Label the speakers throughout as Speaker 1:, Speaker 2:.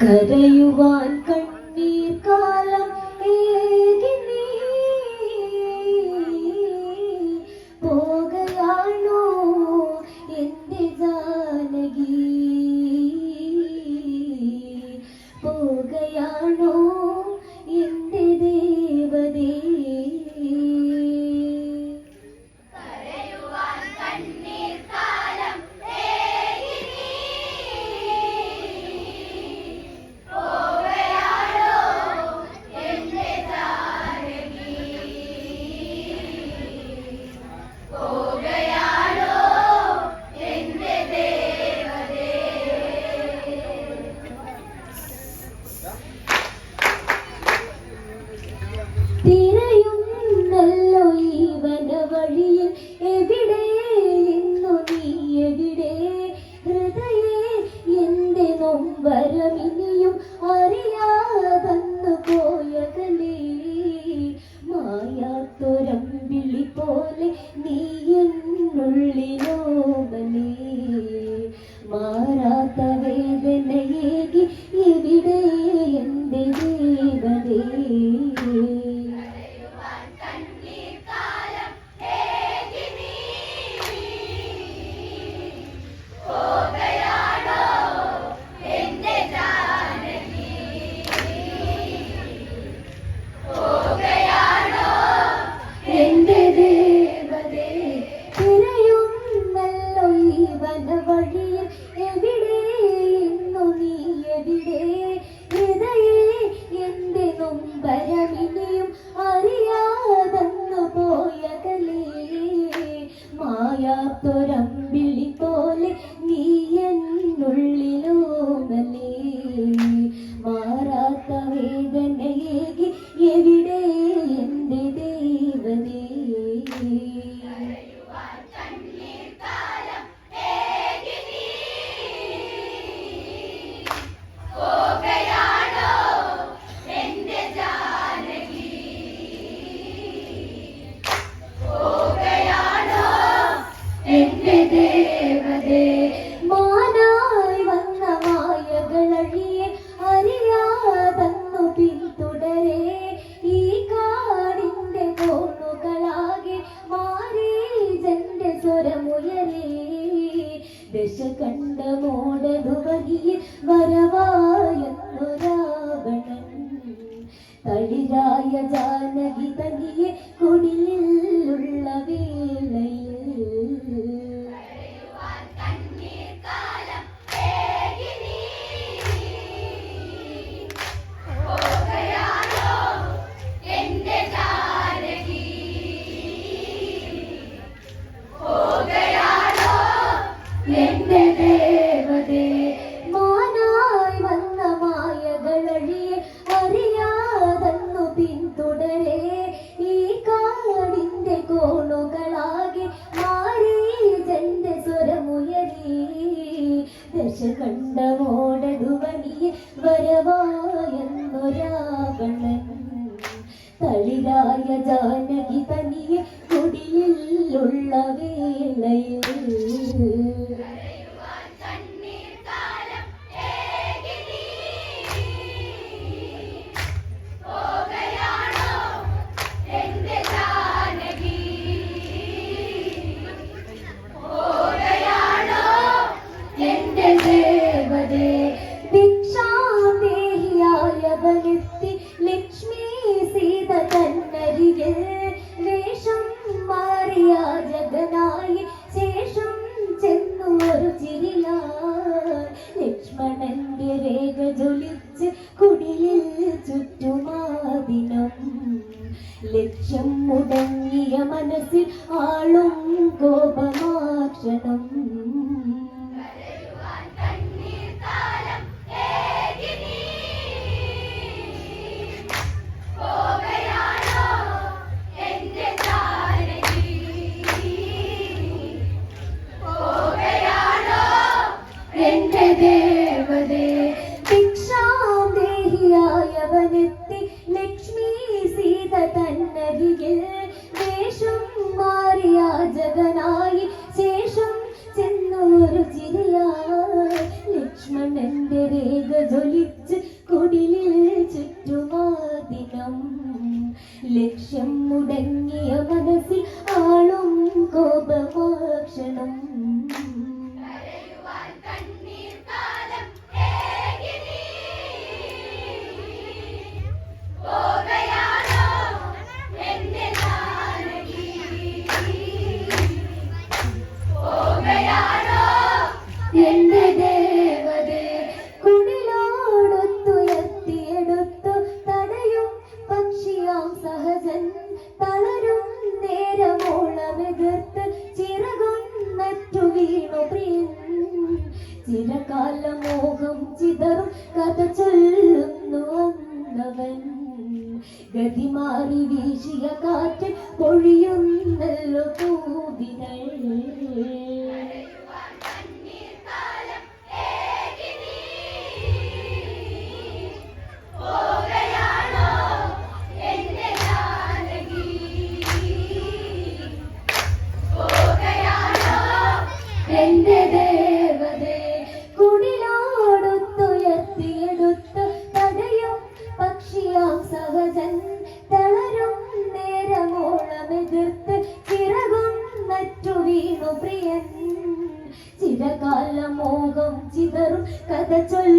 Speaker 1: കരയുവാൻ കണ്ണീർ തളിരായ ജാനകി തനിയെ കുടിലുള്ള ഇറങ്ങിയ മനസ്സിൽ ആളും കോപവും ചിരകാലമോഹം ചിതറും കഥ ചൊല്ലുന്നു വന്നവൻ ഗതി മാറി വീശിയ കാറ്റ് പൊഴിയ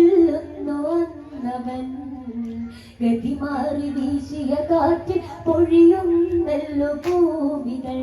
Speaker 1: കൊല്ലുന്നവൻ ഗതി മാറി വീശിയ കാറ്റിൽ പൊഴിയുന്നല്ലോ പൂവികൾ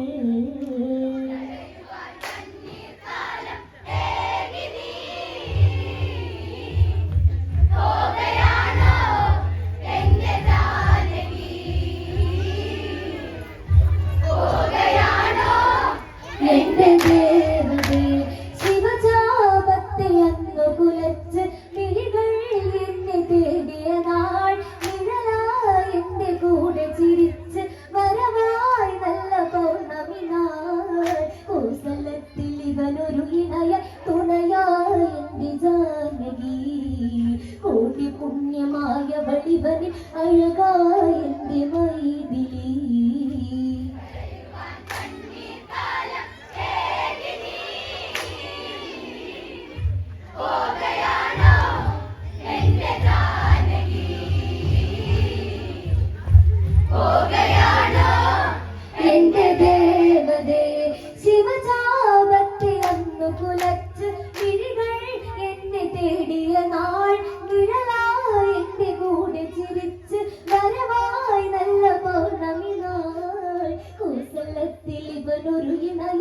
Speaker 1: ജീവനൊരു ഇണല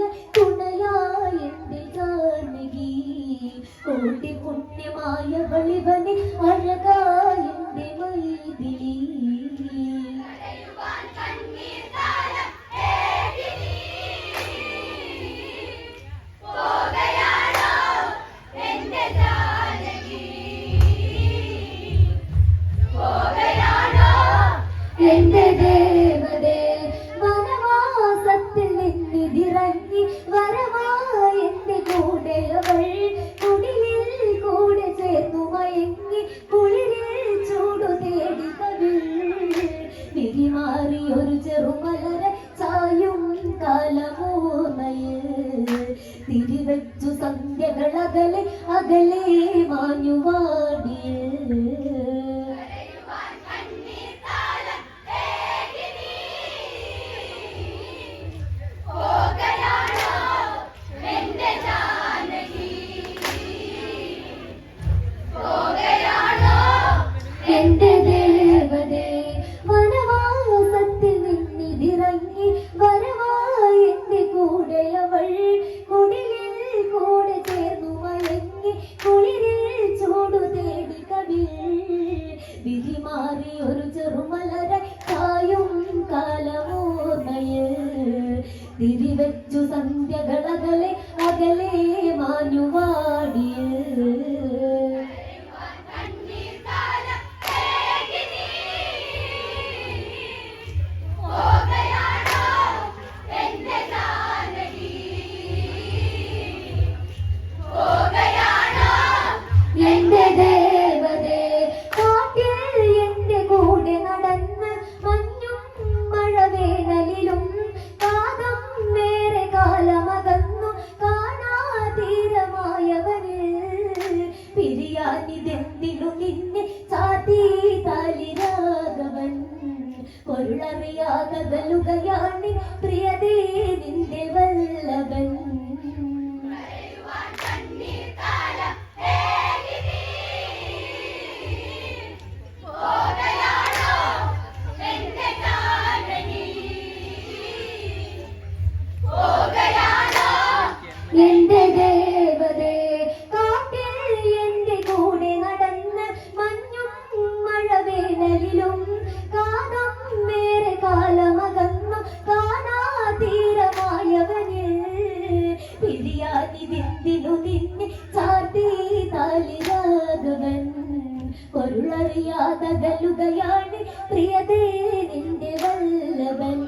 Speaker 1: ഒരു ചെറുമലരെ കായും കാലമോർമയിൽ. തിരിവെച്ചു സന്ധ്യകള തിരിയാനിതിന്തിനു നിന്നെ ചാർത്തി താലിരാഘവൻ പൊരുളറിയാതകലുകയാണ് പ്രിയതേ നിന്റെ വല്ലഭൻ.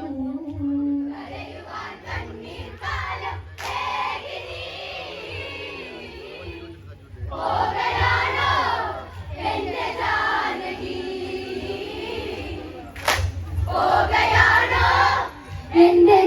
Speaker 1: എന്റെ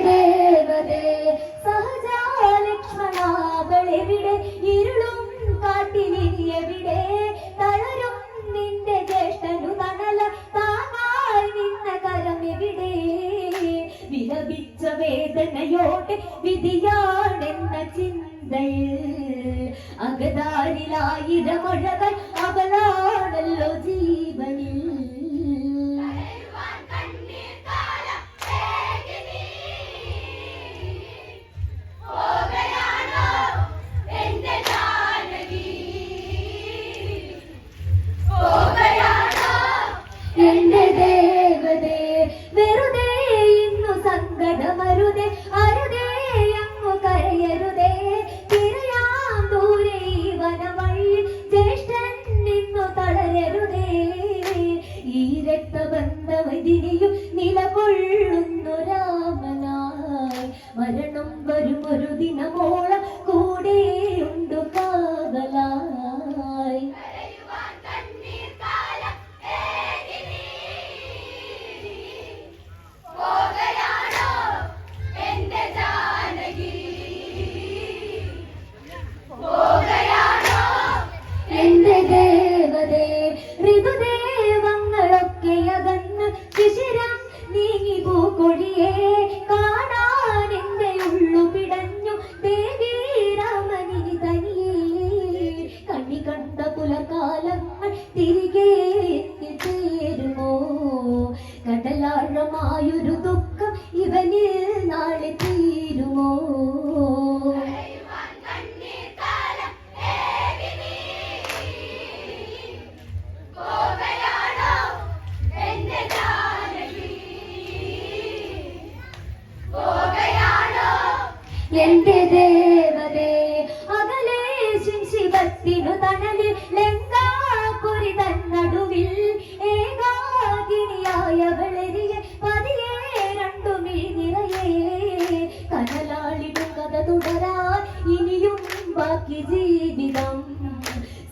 Speaker 1: ജീവിതം.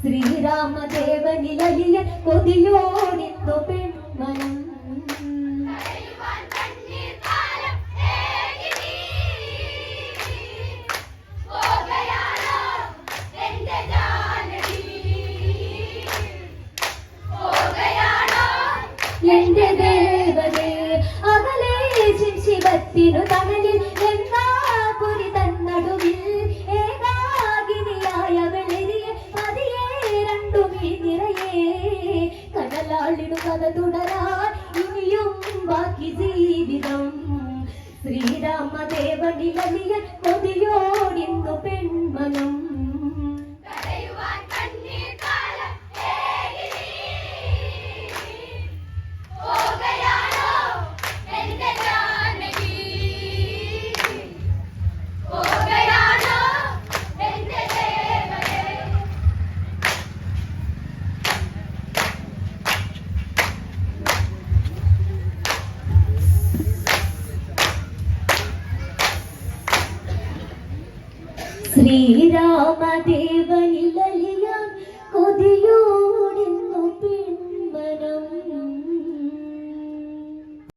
Speaker 1: ശ്രീരാമദേവനിലലിലെ കൊതിയോടിത്തു പെൺമനം. ദേവനീ